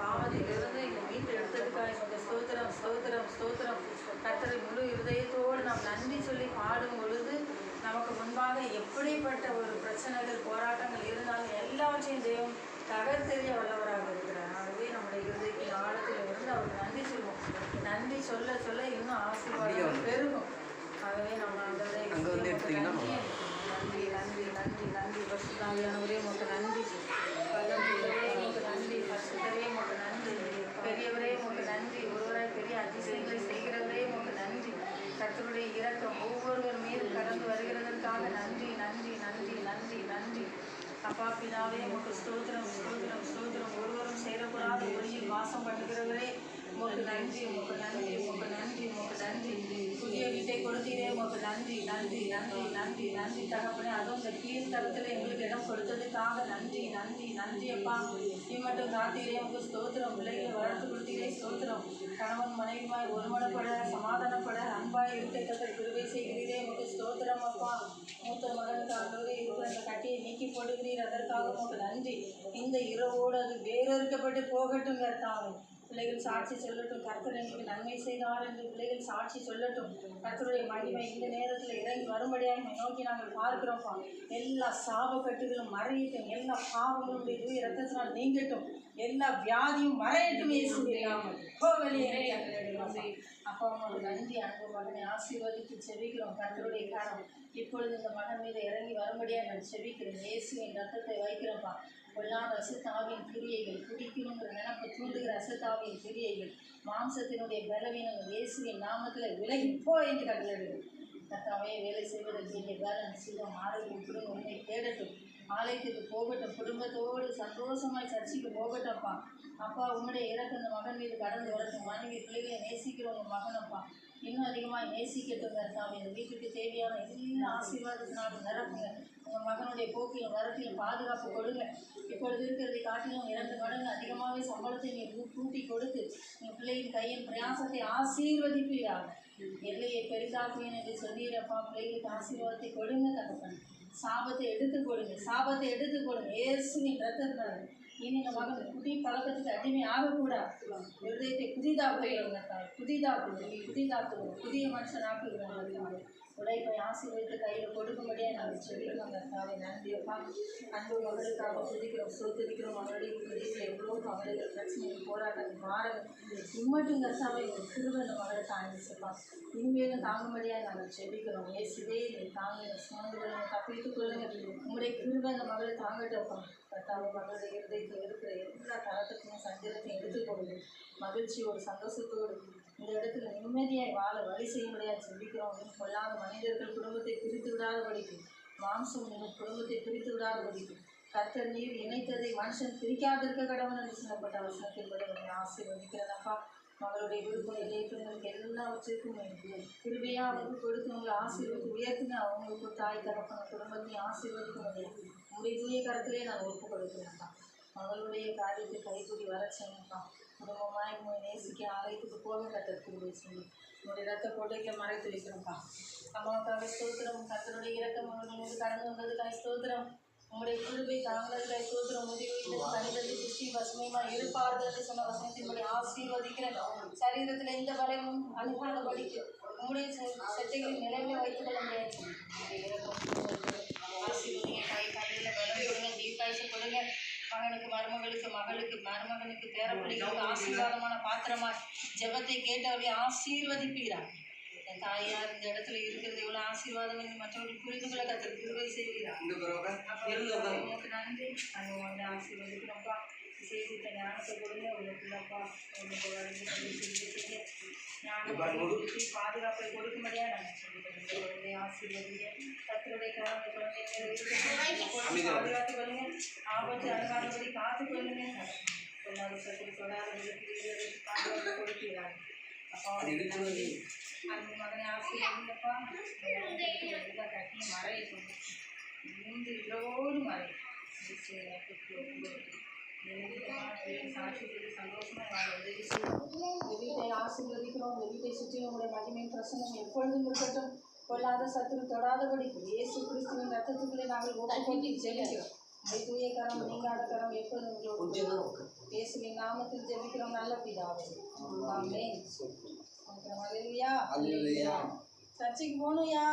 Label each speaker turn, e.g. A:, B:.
A: பாவத்திலிருந்து எங்களை மீட்டு எடுத்ததுக்காக எங்களுக்கு ஸ்தோத்திரம் ஸ்தோத்திரம் ஸ்தோத்திரம். கர்த்தரை முழு இருதயத்தோடு நாம் நன்றி சொல்லி பாடும் பொழுது நமக்கு முன்பாக எப்படிப்பட்ட ஒரு பிரச்சனைகள் போராட்டங்கள் இருந்தாலும் எல்லாவற்றையும் தெய்வம் தகர்த்தெறிய வல்லவராக இருக்கிறார். ஆகவே நம்முடைய இருதயத்தின் ஆழத்தில் இருந்து அவருக்கு நன்றி சொல்வோம். நன்றி சொல்ல சொல்ல இன்னும் ஆசீர்வாதம் பெருகும். ஆகவே நம்ம அந்த நன்றி நன்றி நன்றி நன்றி பசுதாவியானவரே உமக்கு நன்றி பல்லவரே உமக்கு நன்றி பசுதரே உமக்கு நன்றி பெரியவரே உமக்கு நன்றி ஒருவராய் பெரிய அதிசயங்களை செய்கிறவரே உமக்கு நன்றி கர்த்தருடைய இரக்கம் ஒவ்வொருவர் மீது கடந்து வருகிறதற்காக நன்றி நன்றி நன்றி நன்றி நன்றி. அப்பா பிதாவே உமக்கு ஸ்தோத்திரம் ஸ்தோத்திரம் ஸ்தோத்திரம். ஒருவரும் சேரக்கூடாத ஒளியில் வாசம் பண்ணுகிறவரே உமக்கு நன்றி உமக்கு நன்றி உமக்கு நன்றி உமக்கு நன்றி. புதிய வீட்டை கொடுத்தீரே உமக்கு நன்றி நன்றி நன்றி நன்றி நன்றி. தகப்பனே அதுவும் இந்த கீழ்த்தரத்தில் எங்களுக்கு இடம் கொடுத்ததுக்காக நன்றி நன்றி நன்றி அப்பா. நீ மட்டும் காத்தீரே உமக்கு ஸ்தோத்திரம். பிள்ளைகளை வளர்த்து கொடுத்தீரே ஸ்தோத்திரம். கணவன் மனைவிமாய் ஒருமனப்பட சமாதானப்பட அன்பாய் இருக்க ஸ்தோத்திரம் அப்பா மூத்த மகனுக்கு ஆண்டவரே இருக்கிற அந்த கட்டியை நீக்கி போடுகிறீர். அதற்காக உங்களுக்கு நன்றி. இந்த இரவோடு அது வேறறுக்கப்பட்டு போகட்டும் கர்த்தாவே பிள்ளைகள் சாட்சி சொல்லட்டும் கர்த்தரை நீங்கள் நன்மை செய்தார் என்று பிள்ளைகள் சாட்சி சொல்லட்டும். கர்த்தருடைய மகிமை இந்த நேரத்தில் இறங்கி வரும்படியாக நோக்கி நாங்கள் பார்க்கிறோம்ப்பா. எல்லா சாப கட்டுகளும் மறையட்டும். எல்லா பாவங்களும் தூய ரத்தத்தினால் நீங்கட்டும். எல்லா வியாதியும் மறையட்டும் இயேசுவின் அப்பா உங்களுக்கு நன்றி. அன்பு மகனை ஆசீர்வதித்து செவிக்கிறோம் கர்த்தருடைய காரணம் இப்பொழுது இந்த மகன் மீது இறங்கி வரும்படியாக நான் செவிக்கிறேன் இயேசுவின் ரத்தத்தை வைக்கிறோம்ப்பா. பொல்லாத சித்தாவின் கிரியை அசுத்தாவின் கிரியைகள் மாம்சத்தினுடைய பலவீனங்கள் இயேசுவின் நாமத்தில் விலகி போ என்று கட்டளை கத்தாவே வேலை செய்வதற்கு இங்கே பேலன்ஸ் சிவம் ஆரோக்கியம் குடும்பம் உண்மை தேடட்டும். ஆலயத்துக்கு போகட்டும் குடும்பத்தோடு சந்தோஷமாய் சர்ச்சைக்கு போகட்டும்ப்பா அப்பா உன்னுடைய இறக்க இந்த மகன் மீது கடந்து வரட்டும். மனைவி பிள்ளைகளை நேசிக்கிற உங்கள் மகனப்பா. இன்னும் அதிகமாக நேசிக்கட்டும் சாமி. இந்த வீட்டுக்கு தேவையான எல்லா ஆசீர்வாதத்தினாலும் நிரப்புங்க. உங்கள் மகனுடைய போக்கிலும் வரத்திலும் பாதுகாப்பு கொடுங்க. இப்பொழுது இருக்கிறதை காட்டிலும் இரண்டு மடங்கு அதிகமாகவே சம்பளத்தை நீ கூட்டி கொடுத்து உங்கள் பிள்ளையின் கையின் பிரயாசத்தை ஆசீர்வதிப்பீராக எல்லையை பெரிதாக்குவேன் என்று சொன்னீரப்பா பிள்ளைகளுக்கு ஆசீர்வாதத்தை கொடுங்க தகப்பன். சாபத்தை எடுத்து கொடுங்க. சாபத்தை எடுத்து கொடுங்க. இயேசுவின் ரத்தத்தினால இனி இந்த மகன் புதிய பழக்கத்துக்கு அடிமை ஆகக்கூடாது இருதயத்தை புதிதாக்குகிறவங்க தாய் புதிய உடைப்பை ஆசீர்வதித்து கையில் கொடுக்கும்படியாக நாங்கள் சொல்லிக்கிறோம் கர்த்தாவை நன்றி அப்பா. அன்பு மகளுக்காக துதிக்கிறோம் சோத்துதிக்கிறோம் மகளுடைய குடிசை எவ்வளோ கவலைகள் பிரச்சனைகள் போராட்டம் மாறணும் இம்மட்டும் கர்த்தாவை ஒரு கிருபை மகளை தாங்கிச்சுப்பா இனிமேலும் தாங்கும்படியாக நாங்கள் செபிக்கிறோம் ஏசுவே நீ தாங்க சுமந்துகளை தப்பித்துக் கொள்ளுங்க. உங்களுடைய கிருபை அந்த மகளை தாங்கட்டப்பா கர்த்தாவை மகளுடைய இருதயத்தில் இருக்கிற எல்லா தரத்துக்கும் சஞ்சலத்தையும் எடுத்துக்கொள்ளுங்க மகிழ்ச்சியோடு சந்தோஷத்தோடு இந்த இடத்துல நிம்மதியாய் வாழ வழி செய்யும்படியாக சிந்திக்கிறோம் இன்னும் கொள்ளாத மனிதர்கள் குடும்பத்தை பிரித்து விடாதபடிக்கு மாம்சம் இன்னும் குடும்பத்தை பிரித்து விடாதபடிக்கு கர்த்தர் நீர் இணைத்ததை மனுஷன் பிரிக்காதிருக்க கடவுள் என்று சொல்லப்பட்ட வசனத்தின்படி உங்களை ஆசீர்வதிக்கிறதப்பா மகளுடைய விருப்பம் இளையங்களுக்கு எல்லாவற்றிற்கும் கிருபையாக அவங்களுக்கு கொடுத்து உங்களை ஆசீர்வதித்து உயர்த்துங்க அவங்களுக்கு தாய் தகப்பன குடும்பத்தையும் ஆசீர்வதிக்க முடியும் உங்களுடைய தூய கருத்திலே நான் ஒப்பு கொடுக்கிறேன்ப்பா மகளுடைய காரியத்தை கைகூடி வர செய்யுங்கப்பா. குடும்பமாய் உங்களை நேசிக்க ஆலயத்துக்கு போக கத்தர் கிருபை செய்யும் உங்களுடைய ரத்த கோட்டைக்கு மறைத்து வைக்கிறோம்ப்பா. அம்மாவுக்காக ஸ்தோத்திரம். கத்தருடைய இறக்கம் அவர்களோடு கடந்து வந்ததுக்காக ஸ்தோத்திரம். உங்களுடைய குழுவை தாங்கிறதுக்காக ஸ்தோத்திரம். முடிவு கணிதத்தை புஷ்டி பசுமையுமா இருப்பார்கள் சொன்ன வசனத்தின்படி ஆசீர்வதிக்கிறேன். சரீரத்தில் எந்த பலமும் அணுகாதபடிக்கு உங்களுடைய சட்டைகளின் நிலைமை வைத்துக் கொள்ள முடியாது மருமகளுக்கு மகளுக்கு மருமகனுக்கு பேரப்பிள்ளைகளுக்கு ஆசீர்வாதமான பாத்திரமா ஜெபத்தை கேட்டவளை ஆசீர்வதிப்பீரா? என் தாயார் இந்த இடத்துல இருக்கிறது இவ்வளோ ஆசீர்வாதம் என்று மற்றவர்கள் புரிந்து கொள்ள செய்வீரா? உங்களுக்கு நன்றி. வந்து ஆசீர்வதிக்கிறோம்ப்பா விசேஷித்த ஞானத்தை கொடுங்க உங்களுக்குள்ளப்பா உங்களுக்கு ஞானத்தை பாதுகாப்பை கொடுக்கும்படியா நாங்கள் ஆசீர்வதிங்க கத்தருடைய குழந்தை குழந்தைங்க பாதுகாத்து கொள்ளுங்க ஆபத்து அணுகாதபடி காத்து கொள்ளுங்க சொல்லாத சொல்லாத பாதுகாப்பு கொடுக்கிறார் அப்பா அந்த மகனை ஆசீர்வதிங்கப்பா கட்டி மறைய மூன்று இரவோடு மறை ஆசீர்வதிக்கிறோம் இந்த வீட்டை சுற்றி உங்களுடைய மகிமையின் பிரசனம் எப்பொழுதும் இருக்கட்டும் கொள்ளாத சத்துரு தொடாதபடி இயேசு கிறிஸ்துவின் ரத்தத்துக்குள்ளே நாங்கள் ஒப்புக்கொண்டு ஜெயிக்கிறோம் தூய கரம் நீங்காத கரம் எப்பொழுதும் இயேசுவின் நாமத்தில் ஜெபிக்கிறோம் நல்ல பிதாவே
B: அல்லேலூயா.
A: சர்ச்சுக்கு போகணும்யா